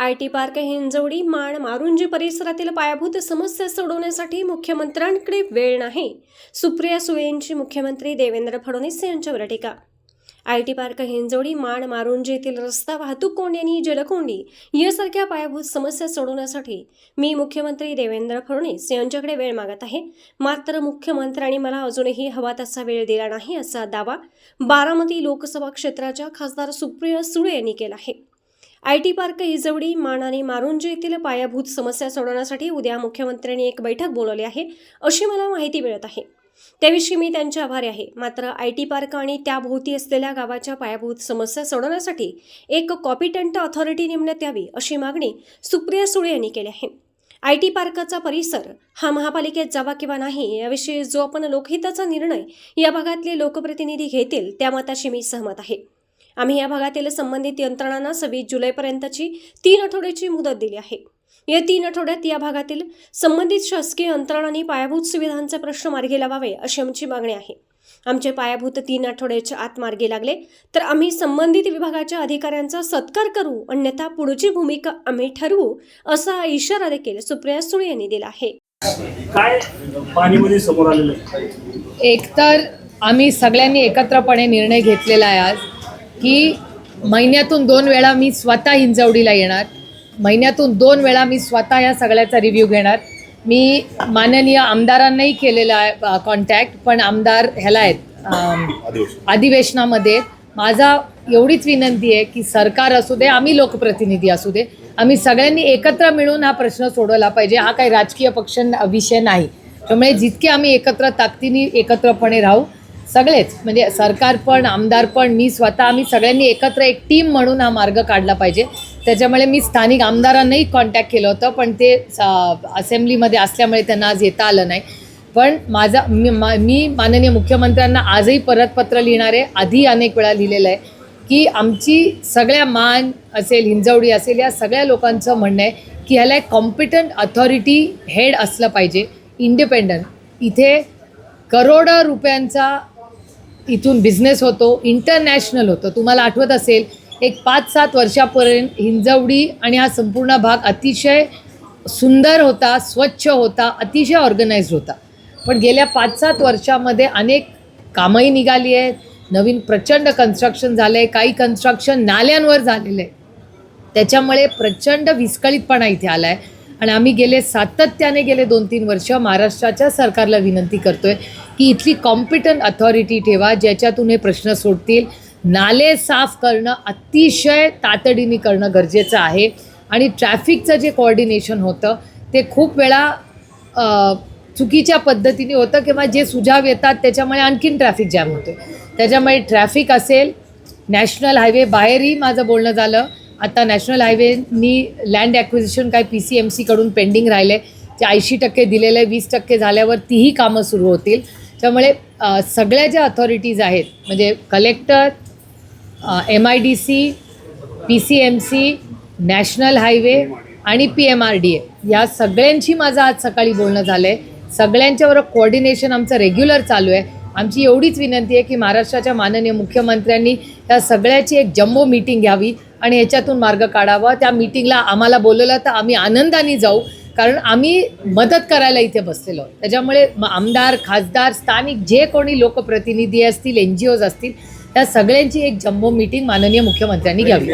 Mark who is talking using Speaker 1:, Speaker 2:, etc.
Speaker 1: I T park Hinjawadi Maan Marunji परिसरातील पायाभूत समस्या सोडवण्यासाठी मुख्यमंत्र्यांकडे वेळ नाही. सुप्रिया सुळेंची मुख्यमंत्री देवेंद्र फडणवीस यांच्यावर टीका. I T park Hinjawadi Maan Marunji येथील रस्ता वाहतूक कोंडी आणि जलकोंडी यासारख्या पायाभूत समस्या सोडवण्यासाठी मी मुख्यमंत्री देवेंद्र फडणवीस यांच्याकडे वेळ मागत आहे. मात्र मुख्यमंत्र्यांनी मला अजूनही हवा तसा वेळ दिला नाही असा दावा बारामती लोकसभा क्षेत्राच्या खासदार सुप्रिया सुळे यांनी केला आहे. आय टी पार्क हिजवडी मान आणि मारुंजे येथील पायाभूत समस्या सोडवण्यासाठी उद्या मुख्यमंत्र्यांनी एक बैठक बोलवली आहे अशी मला माहिती मिळत आहे. त्याविषयी मी त्यांचे आभारी आहे. मात्र आय टी पार्क आणि त्याभोवती असलेल्या गावाच्या पायाभूत समस्या सोडवण्यासाठी एक कॉपिटंट ऑथॉरिटी नेमण्यात यावी अशी मागणी सुप्रिया सुळे यांनी केली आहे. आय टी पार्कचा परिसर हा महापालिकेत जावा किंवा नाही याविषयी जो आपण लोकहिताचा निर्णय या भागातले लोकप्रतिनिधी घेतील त्या मताशी मी सहमत आहे. आम्ही या भागातील संबंधित यंत्रणांना सव्वीस जुलैपर्यंतची तीन आठवड्याची मुदत दिली आहे. या तीन आठवड्यात या भागातील संबंधित शासकीय यंत्रणांनी पायाभूत सुविधांचे प्रश्न मार्गी लावावे अशी आमची मागणी आहे. आमचे पायाभूत तीन आठवड्याच्या आत मार्गी लागले तर आम्ही संबंधित विभागाच्या अधिकाऱ्यांचा सत्कार करू अन्यथा पुढची भूमिका आम्ही ठरवू असा इशारा देखील सुप्रिया सुळे यांनी दिला आहे.
Speaker 2: काय पाणीमध्ये समोर आलेलं आहे?
Speaker 3: एकतर आम्ही सगळ्यांनी एकत्रपणे निर्णय घेतलेला आहे आज. की महिन्यातून दोन वेळा मी स्वतः हिंजवडीला येणार. महिन्यातून दोन वेळा मी स्वतः या सगळ्याचा रिव्ह्यू घेणार. मी माननीय आमदारांनाही केलेला आहे कॉन्टॅक्ट पण आमदार ह्याला आहेत अधिवेशनामध्ये. माझा एवढीच विनंती आहे की सरकार असू दे आम्ही लोकप्रतिनिधी असू दे आम्ही सगळ्यांनी एकत्र मिळून हा प्रश्न सोडवला पाहिजे. हा काही राजकीय पक्ष विषय नाही. त्यामुळे जितके आम्ही एकत्र ताकदीने एकत्रपणे राहू सगळेच म्हणजे सरकार पण आमदार पण मी स्वतः आम्ही सगळ्यांनी एकत्र एक टीम म्हणून हा मार्ग काढला पाहिजे. त्याच्यामुळे मी स्थानिक आमदारांनाही कॉन्टॅक्ट केलं होतं पण ते असेंब्लीमध्ये असल्यामुळे त्यांना आज येता आलं नाही. पण माझा मी मा- मी माननीय मुख्यमंत्र्यांना आजही परत पत्र लिहिणार आहे. आधी अनेक वेळा लिहिलेलं आहे की आमची सगळ्या मान असेल हिंजवडी असेल या सगळ्या लोकांचं म्हणणं आहे की ह्याला एक कॉम्पिटंट अथॉरिटी हेड असलं पाहिजे इंडिपेंडंट इथे करोडो रुपयांचा इथून बिझनेस होतो इंटरनॅशनल होतं. तुम्हाला आठवत असेल एक पाच सात वर्षापर्यंत हिंजवडी आणि हा संपूर्ण भाग अतिशय सुंदर होता स्वच्छ होता अतिशय ऑर्गनाइज्ड होता. पण गेल्या पाच सात वर्षामध्ये अनेक कामंही निघाली आहेत. नवीन प्रचंड कन्स्ट्रक्शन झालं आहे काही कन्स्ट्रक्शन नाल्यांवर झालेलं आहे. त्याच्यामुळे प्रचंड विस्कळीतपणा इथे आला आहे आणि आम्ही गेले सातत्याने गेले दोन तीन वर्ष महाराष्ट्राच्या सरकारला विनंती करतोय की इथली कॉम्पिटंट अथॉरिटी ठेवा ज्याच्यातून हे प्रश्न सोडतील. नाले साफ करणं अतिशय तातडीने करणं गरजेचं आहे. आणि ट्रॅफिकचं जे कोऑर्डिनेशन होतं ते खूप वेळा चुकीच्या पद्धतीने होतं किंवा जे सुझाव येतात त्याच्यामुळे आणखीन ट्रॅफिक जॅम होते त्याच्यामुळे ट्रॅफिक असेल नॅशनल हायवे बाहेरही माझं बोलणं झालं. आता नॅशनल हायवेनी लँड ॲक्विजिशन काय पी सी एम सीकडून पेंडिंग राहिले. ते ऐंशी टक्के दिलेलं आहे वीस टक्के झाल्यावर तीही कामं सुरू होतील. त्यामुळे सगळ्या ज्या अथॉरिटीज आहेत म्हणजे collector M I D C P C M C national highway आणि P M R D A या सगळ्यांशी माझं आज सकाळी बोलणं झालं आहे सगळ्यांच्याबरोबर कोऑर्डिनेशन आमचं रेग्युलर चालू आहे. आमची एवढीच विनंती आहे की महाराष्ट्राच्या माननीय मुख्यमंत्र्यांनी या सगळ्याची एक जम्बो मीटिंग घ्यावी. आणि याच्यातून मार्ग काढावा. त्या मीटिंगला आम्हाला बोलवलं तर आम्ही आनंदाने जाऊ. कारण आम्ही मदत करायला इथे बसलेलो त्याच्यामुळे आमदार खासदार स्थानिक जे कोणी लोकप्रतिनिधी असतील एन जी ओज असतील त्या सगळ्यांची एक जम्बो मीटिंग माननीय मुख्यमंत्र्यांनी घ्यावी.